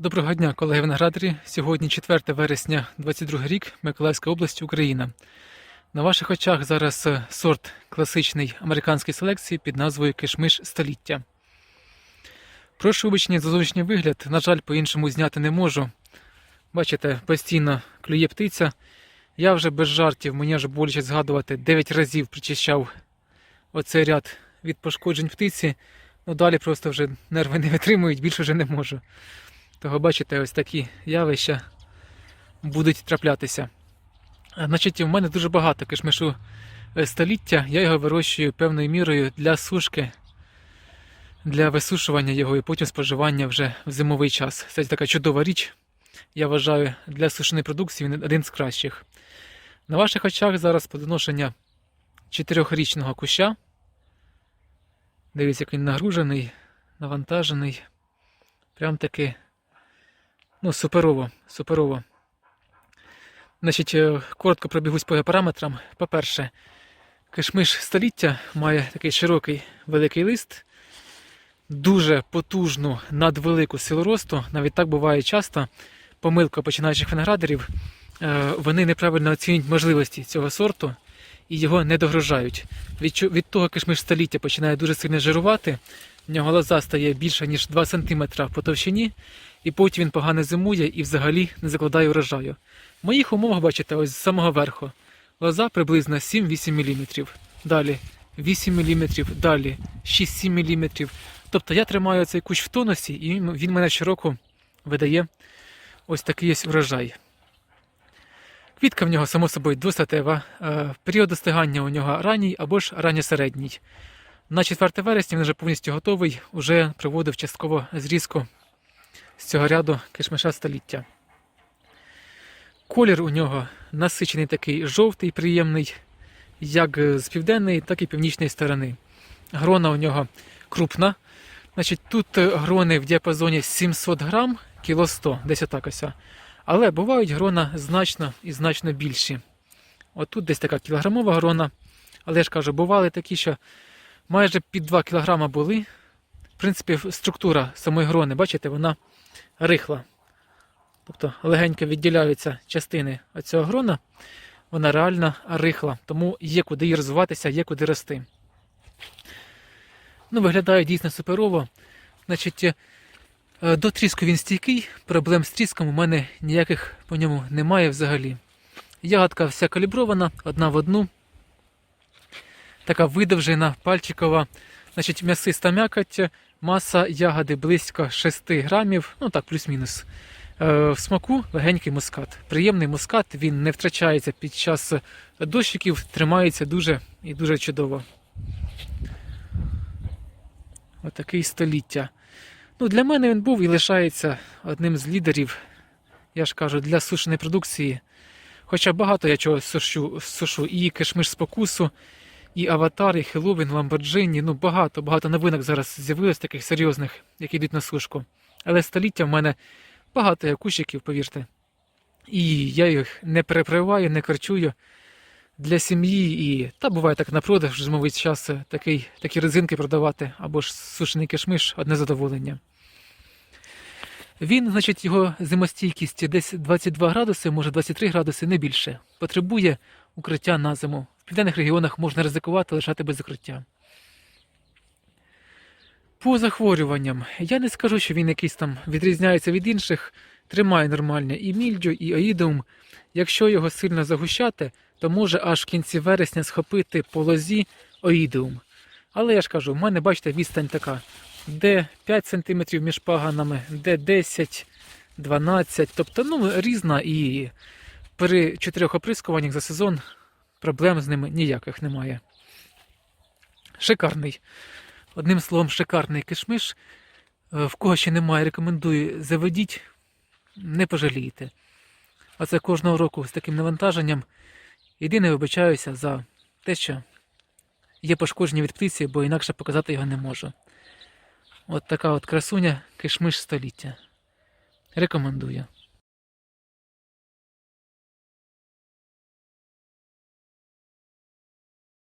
Доброго дня, колеги виноградарі. Сьогодні 4 вересня 22 рік, Миколаївська область, Україна. На ваших очах зараз сорт класичний американської селекції під назвою Кишмиш століття. Прошу вибачення за зовнішній вигляд, на жаль, по-іншому зняти не можу. Бачите, постійно клює птиця. Я вже без жартів, мені вже боляче згадувати, 9 разів причищав оцей ряд від пошкоджень птиці. Ну далі просто вже нерви не витримують, більше вже не можу. Того бачите, ось такі явища будуть траплятися. Значить, у мене дуже багато кишмишу е, століття. Я його вирощую певною мірою для сушки, для висушування його і потім споживання вже в зимовий час. Це така чудова річ. Я вважаю, для сушеної продукції він один з кращих. На ваших очах зараз подоношення чотирьохрічного куща. Дивіться, як він нагружений, навантажений. Прям таки Ну, суперово, суперово. Значить, е, коротко пробігусь по параметрам. По-перше, кишмиш століття має такий широкий великий лист, дуже потужну надвелику силу росту. Навіть так буває часто. Помилка починаючих виноградарів. е, Вони неправильно оцінюють можливості цього сорту і його не догружають. Від, від того кишмиш століття починає дуже сильно жирувати. В нього лоза стає більше, ніж 2 см по товщині, і потім він погано зимує і взагалі не закладає урожаю. В моїх умовах, бачите, ось з самого верху. Лоза приблизно 7-8 мм. Далі 8 мм, далі 6-7 мм. Тобто я тримаю цей кущ в тонусі, і він- мене щороку видає ось такий ось врожай. Квітка в нього, само собою, двостатева. Е, Період достигання у нього ранній або ж ранньосередній. На 4 вересня він вже повністю готовий, уже проводив частково зрізку з цього ряду кишмиша століття. Колір у нього насичений такий жовтий, приємний, як з південної, так і північної сторони. Грона у нього крупна. Значить, тут грони в діапазоні 700 грам, кіло 100, десь отак ось. Але бувають грона значно і значно більші. Отут десь така кілограмова грона. Але я ж кажу, бували такі, що майже під 2 кг були. В принципі, структура самої грони, бачите, вона рихла. Тобто легенько відділяються частини цього грона, вона реально рихла, тому є куди їй розвиватися, є куди рости. Ну, виглядає дійсно суперово. Значить, е, до тріску він стійкий, проблем з тріском у мене ніяких по ньому немає взагалі. Ягодка вся калібрована, одна в одну. Така видовжена, пальчикова. Значить, м'ясиста м'якоть, маса ягоди близько 6 грамів, ну так, плюс-мінус. Е, В смаку легенький мускат. Приємний мускат, він не втрачається під час дощиків, тримається дуже і дуже чудово. Отакий століття. Ну, для мене він був і лишається одним з лідерів, я ж кажу, для сушеної продукції. Хоча багато я чого сушу, сушу і кишмиш спокусу, і аватар, і Хеллоуін, Ламборджині. Ну, багато, багато новинок зараз з'явилось таких серйозних, які йдуть на сушку. Але століття в мене багато кущиків, повірте. І я їх не переприваю, не корчую для сім'ї. І та буває так на продаж зимовий час такий, такі резинки продавати або ж сушений кишмиш одне задоволення. Він, значить, його зимостійкість десь 22 градуси, може 23 градуси, не більше. Потребує укриття на зиму. Південних регіонах можна ризикувати лишати без укриття. По захворюванням, я не скажу, що він якийсь там відрізняється від інших, тримає нормальне і мільдю, і оїдеум. Якщо його сильно загущати, то може аж в кінці вересня схопити по лозі оїдеум. Але я ж кажу, в мене, бачите, відстань така, де 5 см між паганами, де 10, 12, тобто ну, різна і при чотирьох оприскуваннях за сезон проблем з ними ніяких немає. Шикарний. Одним словом, шикарний кишмиш. Е, В кого ще немає, рекомендую заведіть, не пожалієте. А це кожного року з таким навантаженням. Єдине вибачаюся за те, що є пошкодження від птиці, бо інакше показати його не можу. От така от красуня кишмиш століття. Рекомендую.